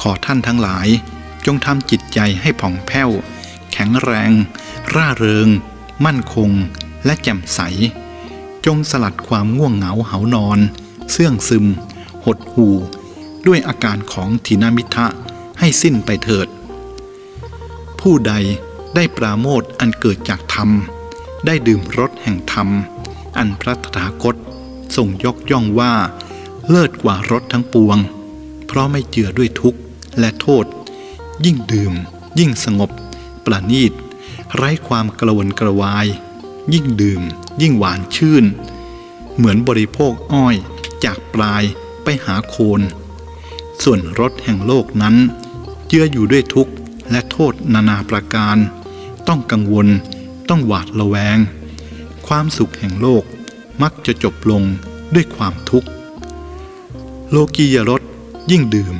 ขอท่านทั้งหลาย จงทำจิตใจให้ผ่องแผ้ว แข็งแรง ร่าเริง มั่นคง และแจ่มใส จงสลัดความง่วงเหงาเหานอน เสื่องซึม หดหู่ ด้วยอาการของทินามิทะให้สิ้นไปเถิด ผู้ใดได้ปราโมทอันเกิดจากธรรม ได้ดื่มรสแห่งธรรม อันพระตถาคตทรงยกย่องว่า เลิศกว่ารสทั้งปวง เพราะไม่เจือด้วยทุกข์ และโทษ ยิ่งดื่ม ยิ่งสงบ ประณีต ไร้ความกระวนกระวาย ยิ่งดื่ม ยิ่งหวานชื่น เหมือนบริโภคอ้อยจากปลายไปหาโคน ส่วนรสแห่งโลกนั้น เจืออยู่ด้วยทุกข์และโทษนานาประการ ต้องกังวล ต้องหวาดระแวง ความสุขแห่งโลกมักจะจบลงด้วยความทุกข์ โลกียรสยิ่งดื่ม